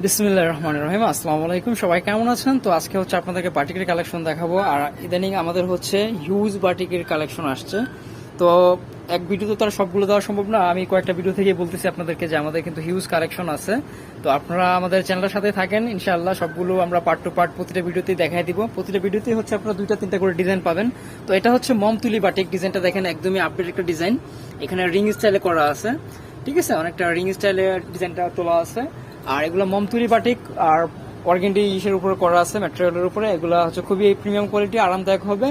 বিসমিল্লাহ রহমান রহিম, আসসালামু আলাইকুম। সবাই কেমন আছেন? তো আজকে হচ্ছে আপনাদেরকে বাটিকের কালেকশন দেখাবো। আর ইদানিং আমাদের হচ্ছে হিউজ বাটিকের কালেকশন আসছে। তো এক ভিডিওতে তো আর সবগুলো দেওয়া সম্ভব না। আমি কয়েকটা ভিডিও থেকে বলতেছি আপনাদেরকে যে আমাদের কিন্তু হিউজ কালেকশন আছে। তো আপনারা আমাদের চ্যানেলের সাথে থাকেন, ইনশাআল্লাহ সবগুলো আমরা পার্ট টু পার্ট প্রতিটা ভিডিওতেই দেখাই দিব। প্রতিটা ভিডিওতেই হচ্ছে আপনারা দুইটা, তিনটা করে ডিজাইন পাবেন। তো এটা হচ্ছে মমতুলি বাটিক ডিজাইনটা দেখেন, একদমই আপডেট একটা ডিজাইন এখানে রিং স্টাইলে করা আছে। ঠিক আছে? অনেকটা রিং স্টাইলে ডিজাইনটা তোলা আছে। আর এগুলো মমতুরি বাটিক আর অর্গেন্ডি ইসের উপরে করা আছে ম্যাটেরিয়ালের উপরে, এগুলো হচ্ছে খুবই প্রিমিয়াম কোয়ালিটি আরামদায়ক হবে।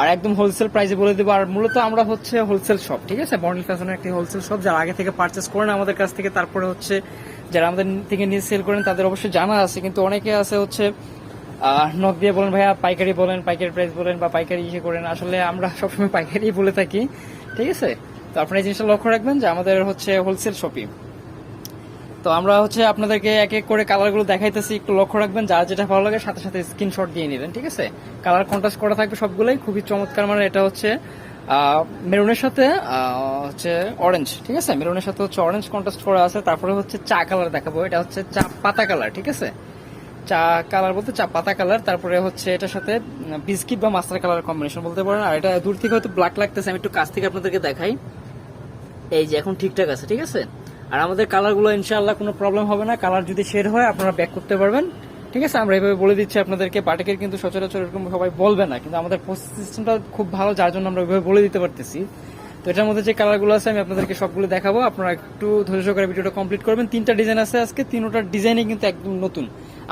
আর একদম হোলসেল প্রাইসে বলে দেবো, আর মূলত আমরা হচ্ছে হোলসেল শপ ঠিক আছে? বন্ডেল ফ্যাশনের একটি হোলসেল শপ যারা আগে থেকে পারচেস করেন আমাদের কাছ থেকে, তারপরে হচ্ছে যারা আমাদের থেকে নিয়ে সেল করেন, তাদের অবশ্যই জানা আছে। কিন্তু অনেকে আছে হচ্ছে নক দিয়ে বলেন, ভাইয়া, পাইকারি বলেন, পাইকারি প্রাইস বলেন বা পাইকারি ইসে করেন। আসলে আমরা সবসময় পাইকারি বলে থাকি, ঠিক আছে? তো আপনারা এই জিনিসটা লক্ষ্য রাখবেন যে আমাদের হচ্ছে হোলসেল শপিং তো আমরা হচ্ছে আপনাদেরকে এক এক করে কালারগুলো দেখাইতেছি, একটু লক্ষ্য রাখবেন, যার যেটা ভালো লাগে সাথে সাথে স্ক্রিনশট দিয়ে নেবেন, ঠিক আছে? কালার কন্ট্রাস্ট করা থাকবে সবগুলোই, খুবই চমৎকার মানে এটা হচ্ছে মেরুনের সাথে হচ্ছে অরেঞ্জ ঠিক আছে? মেরুনের সাথে হচ্ছে অরেঞ্জ কন্ট্রাস্ট করা আছে, তারপরে হচ্ছে চা কালার দেখাবো, এটা হচ্ছে চা পাতা কালার ঠিক আছে? চা কালার বলতে চা পাতা কালার তারপরে হচ্ছে এটার সাথে বিস্কিট বা মাস্টার কালার কম্বিনেশন বলতে পারেন, আর এটা দূর থেকে হয়তো ব্ল্যাক লাগতেছে, আমি একটু কাছ থেকে আপনাদেরকে দেখাই। এই যে এখন ঠিকঠাক আছে, ঠিক আছে? আর আমাদের কালারগুলো ইনশাআল্লাহ কোনো প্রবলেম হবে না। কালার যদি শেড হয়, আপনারা ব্যাক করতে পারবেন। ঠিক আছে? আমরা এইভাবে বলে দিচ্ছি আপনাদেরকে। বাটিকের কিন্তু সচরাচর এরকম সবাই বলবে না, কিন্তু আমাদের সিস্টেমটা খুব ভালো, যার জন্য আমরা এইভাবে বলে দিতে পারতেছি। তো এটার মধ্যে যে কালারগুলো আছে, আমি আপনাদেরকে সবগুলো দেখাবো। আপনারা একটু ধৈর্য সহকারে ভিডিওটা কমপ্লিট করবেন। তিনটা ডিজাইন আছে আজকে। তিনটার ডিজাইনই কিন্তু একদম নতুন।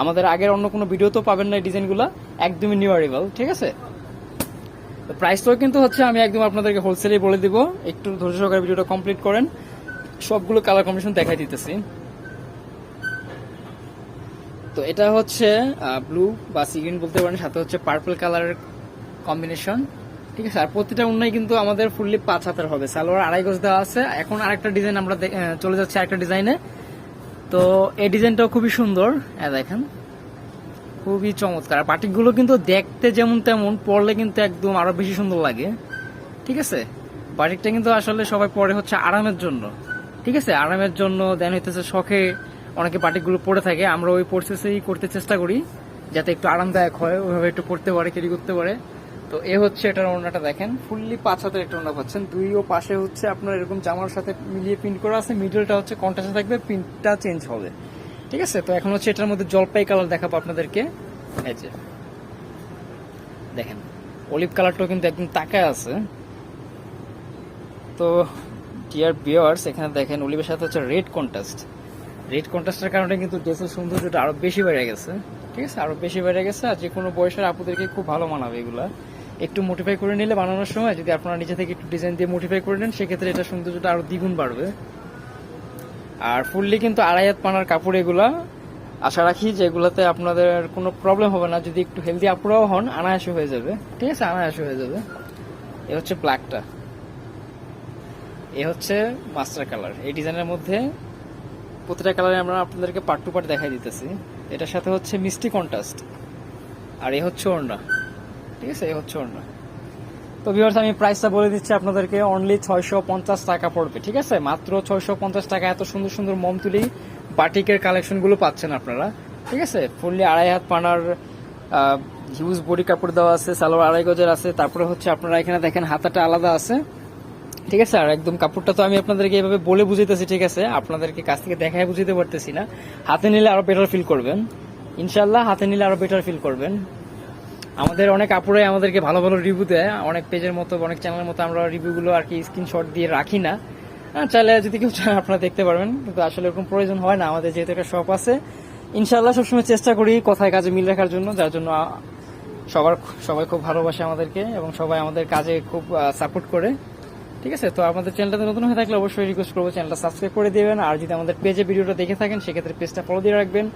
আমাদের আগের অন্য কোনো ভিডিও তো পাবেন না এই ডিজাইনগুলো একদমই নিউ অ্যারিভাল ঠিক আছে? তো প্রাইসটাও কিন্তু হচ্ছে, আমি একদম আপনাদেরকে হোলসেলেই বলে দিব। একটু ধৈর্য সহকারে ভিডিওটা কমপ্লিট করেন। সবগুলো কালার কম্বিনেশন দেখাই দিতেছি। তো এটা হচ্ছে ব্লু বা সিগ্রিন বলতে পারেন, সাথে হচ্ছে পার্পল কালারের কম্বিনেশন ঠিক আছে? আর প্রতিটা উন্নয় কিন্তু আমাদের ফুললি পাঁচ হাতের হবে। সালোয়ার আড়াই গজ দেওয়া আছে। এখন আরেকটা ডিজাইন আমরা চলে যাচ্ছি আরেকটা ডিজাইনে তো এই ডিজাইনটাও খুবই সুন্দর। হ্যাঁ দেখেন, খুবই চমৎকার। আর বাটিকগুলো কিন্তু দেখতে যেমন তেমন, পরলে কিন্তু একদম আরও বেশি সুন্দর লাগে। ঠিক আছে? বাটিকটা কিন্তু আসলে সবাই পরে হচ্ছে আরামের জন্য। ঠিক আছে, আরামের জন্য দেন হইতেছে শখে অনেকে বাটিকগুলো পড়ে থাকে, আমরা ওই প্রসেসেই করতে চেষ্টা করি, যাতে একটু আরামদায়ক হয়, ওইভাবে একটু পড়তে পারে ক্যারি করতে পারে। তো এ হচ্ছে এটার ওড়নাটা দেখেন ফুললি পাঁচ হাতের একটা ওড়না পাচ্ছেন, দুই ও পাশে হচ্ছে আপনার এরকম জামার সাথে মিলিয়ে প্রিন্ট করা আছে মিডলটা হচ্ছে কন্ট্রাস্টে থাকবে প্রিন্টটা চেঞ্জ হবে। ঠিক আছে, তো এখন হচ্ছে এটার মধ্যে জলপাই কালার দেখাবো আপনাদেরকে। এই যে, দেখেন অলিভ কালারটাও কিন্তু একদম তাকায় আছে। তো ডিয়ার বিয়ার্স এখানে দেখেন অলিভের সাথে হচ্ছে রেড কন্ট্রাস্ট রেড কন্ট্রাস্টের কারণে কিন্তু ড্রেসের সৌন্দর্যটা আরও বেশি বেড়ে গেছে। ঠিক আছে? আরও বেশি বেড়ে গেছে আর যে কোনো বয়সের আপুদেরকে খুব ভালো মানাবে এগুলা। একটু মোটিফাই করে নিলে বানানোর সময় যদি আপনারা নিজে থেকে একটু ডিজাইন দিয়ে মোটিফাই করে নেন, সেক্ষেত্রে এটা সৌন্দর্যটা আরও দ্বিগুণ বাড়বে। আর ফুললি কিন্তু আড়াই হাত পানার কাপড় এগুলা। আশা রাখি যে এগুলাতে আপনাদের কোনো প্রবলেম হবে না। যদি একটু হেলদি আপুরাও হন, আনায়াসে হয়ে যাবে। ঠিক আছে? আনায়াসে হয়ে যাবে। এ হচ্ছে ব্ল্যাকটা এ হচ্ছে মাস্টার কালার এই ডিজাইনের মধ্যে প্রতিটা কালারে আমরা আপনাদেরকে পার্ট টু পার্ট দেখাই দিতেছি। এটার সাথে হচ্ছে মিষ্টি কন্ট্রাস্ট আর এ হচ্ছে ওড়না। ঠিক আছে? এ হচ্ছে ওড়না। তো ভিউয়ার্স আমি প্রাইসটা বলে দিচ্ছি আপনাদেরকে। অনলি ছয়শো পঞ্চাশ টাকা পড়বে, ঠিক আছে? মাত্র ছয়শো পঞ্চাশ টাকা। এত সুন্দর সুন্দর মমতুলি বাটিকের কালেকশনগুলো পাচ্ছেন আপনারা, ঠিক আছে? ফুললি আড়াই হাত পানার হিউজ বডি কাপড় দেওয়া আছে, সালোয়ার আড়াই গজের আছে। তারপরে হচ্ছে আপনারা এখানে দেখেন, হাতাটা আলাদা আছে। ঠিক আছে আর একদম কাপড়টা তো আমি আপনাদেরকে এভাবে বলে বুঝাইতেছি ঠিক আছে? আপনাদেরকে কাছ থেকে দেখায় বুঝাতে পারতেছি না। হাতে নিলে আরও বেটার ফিল করবেন। ইনশাল্লাহ হাতে নিলে আরও বেটার ফিল করবেন। আমাদের অনেক আপুরাই আমাদেরকে ভালো ভালো রিভিউ দেয়। অনেক পেজের মতো অনেক চ্যানেলের মতো আমরা রিভিউগুলো আর কি স্ক্রিনশট দিয়ে রাখি না। হ্যাঁ, চাইলে যদি কেউ চান আপনারা দেখতে পারবেন। কিন্তু আসলে এরকম প্রয়োজন হয় না। আমাদের যেহেতু একটা শপ আছে। ইনশাল্লাহ সবসময় চেষ্টা করি কথায় কাজে মিল রাখার জন্য যার জন্য সবার সবাই খুব ভালোবাসে আমাদেরকে এবং সবাই আমাদের কাজে খুব সাপোর্ট করে। ঠিক আছে? তো আমাদের চ্যানেলটাতে নতুন হয়ে থাকলে অবশ্যই রিকোয়েস্ট করব, চ্যানেলটা সাবস্ক্রাইব করে দেবেন, আর যদি আমাদের পেজে ভিডিওটা দেখে থাকেন, সেক্ষেত্রে পেজটা ফলো দিয়ে রাখবেন।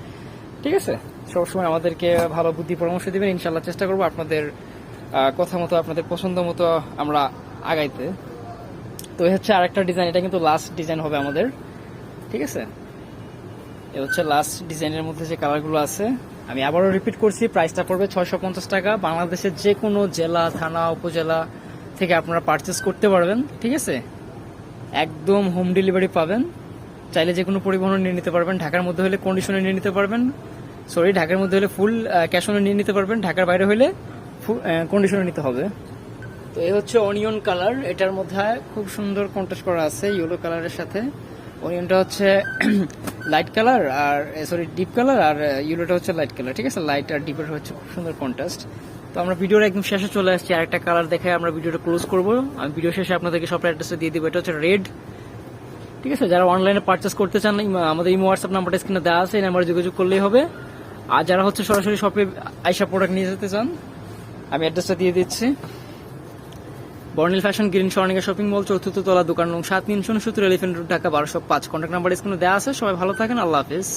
ঠিক আছে? সবসময় আমাদেরকে ভালো বুদ্ধি পরামর্শ দেবেন ইনশাল্লাহ চেষ্টা করব আপনাদের কথা মতো, আপনাদের পছন্দ মতো আমরা আগাইতে। তো এই হচ্ছে আরেকটা ডিজাইন এটা কিন্তু লাস্ট ডিজাইন হবে আমাদের। ঠিক আছে? এ হচ্ছে লাস্ট ডিজাইনের মধ্যে যে কালারগুলো আছে, আমি আবারও রিপিট করছি প্রাইসটা পড়বে ছয়শো পঞ্চাশ টাকা। বাংলাদেশের যে কোনো জেলা, থানা, উপজেলা থেকে আপনারা পারচেস করতে পারবেন, ঠিক আছে? একদম হোম ডেলিভারি পাবেন। চাইলে যে কোনো পরিবহন নিয়ে নিতে পারবেন। ঢাকার মধ্যে হলে কন্ডিশনে নিয়ে নিতে পারবেন। সরি ঢাকার মধ্যে হলে ফুল ক্যাশ অনে নিয়ে নিতে পারবেন। ঢাকার বাইরে হলে কন্ডিশনে নিতে হবে। তো এই হচ্ছে অনিয়ন কালার এটার মধ্যে খুব সুন্দর কন্ট্রাস্ট করা আছে ইয়েলো কালারের সাথে। অনিয়নটা হচ্ছে লাইট কালার আর সরি ডিপ কালার আর ইয়েলোটা হচ্ছে লাইট কালার ঠিক আছে? লাইট আর ডিপের হচ্ছে খুব সুন্দর কন্ট্রাস্ট তো আমরা ভিডিওর একদম শেষে চলে আসছি। আরেকটা কালার দেখে আমরা ভিডিওটা ক্লোজ করব। আমি ভিডিও শেষে আপনাদেরকে সব অ্যাড্রেসটা দিয়ে দিব। এটা হচ্ছে রেড ঠিক আছে? যারা অনলাইনে পারচেস করতে চান আমাদের ইমো হোয়াটসঅ্যাপ নাম্বারটা স্ক্রিনে দেওয়া আছে, এই নাম্বারে যোগাযোগ করলেই হবে। আর যারা হচ্ছে সরাসরি শপে আইসা প্রোডাক্ট নিয়ে যেতে চান, আমি অ্যাড্রেসটা দিয়ে দিচ্ছি। Barnil fashion green Swarnika shopping mall চতুর্থ তলা দোকান নং সাত, তিনশো সত্তর এলিফেন্ট রোড ঢাকা, বারোশো পাঁচ। কন্ট্যাক্ট নাম্বার স্ক্রিনে দেওয়া আছে। সবাই ভালো থাকেন। আল্লাহ হাফিজ।